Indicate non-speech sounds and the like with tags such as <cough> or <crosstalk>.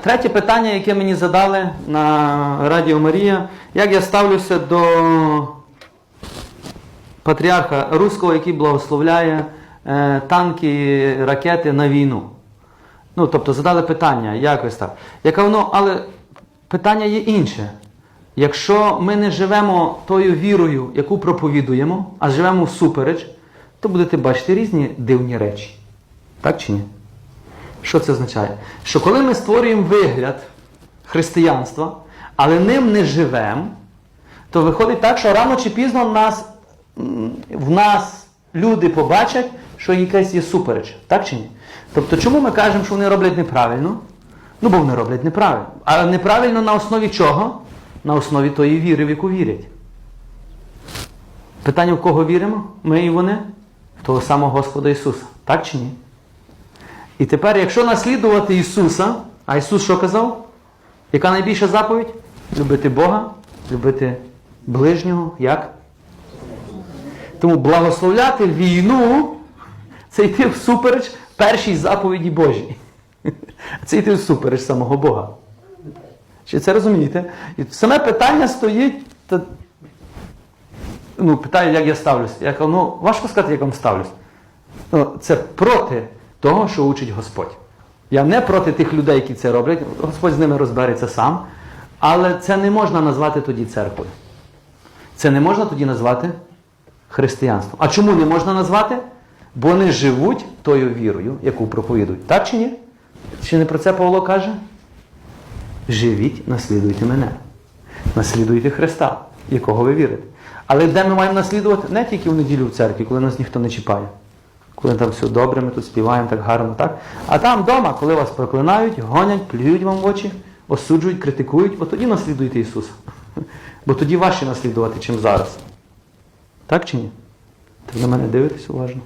Третє питання, яке мені задали на Радіо Марія, як я ставлюся до патріарха Руського, який благословляє е, танки, ракети на війну. Ну, тобто задали питання, як ось так. Я кажу, ну, але питання є інше. Якщо ми не живемо тою вірою, яку проповідуємо, а живемо всупереч, то будете бачити різні дивні речі. Так чи ні? Що це означає? Що коли ми створюємо вигляд християнства, але ним не живемо, то виходить так, що рано чи пізно нас, в нас люди побачать, що якась є супереч. Так чи ні? Тобто, чому ми кажемо, що вони роблять неправильно? Ну, бо вони роблять неправильно. А неправильно на основі чого? На основі тої віри, в яку вірять. Питання, в кого віримо? Ми і вони? В того самого Господа Ісуса. Так чи ні? І тепер, якщо наслідувати Ісуса, а Ісус що казав? Яка найбільша заповідь? Любити Бога, любити ближнього. Як? Тому благословляти війну це йти всупереч першій заповіді Божій. <laughs> Це йти всупереч самого Бога. Чи це розумієте? І саме питання стоїть. Та, ну, питаю, як я ставлюсь. Я кажу, ну, важко сказати, як вам ставлюсь. Ну, це проти того, що учить Господь. Я не проти тих людей, які це роблять. Господь з ними розбереться сам. Але це не можна назвати тоді церквою. Це не можна тоді назвати християнством. А чому не можна назвати? Бо вони живуть тою вірою, яку проповідують. Так чи ні? Чи не про це Павло каже? Живіть, наслідуйте мене. Наслідуйте Христа, якого ви вірите. Але де ми маємо наслідувати? Не тільки в неділю в церкві, коли нас ніхто не чіпає. Коли там все добре, ми тут співаємо так гарно, так? А там вдома, коли вас проклинають, гонять, плюють вам в очі, осуджують, критикують, от тоді наслідуйте Ісуса. <laughs> Бо тоді важче наслідувати, чим зараз. Так чи ні? Так на мене дивитесь уважно.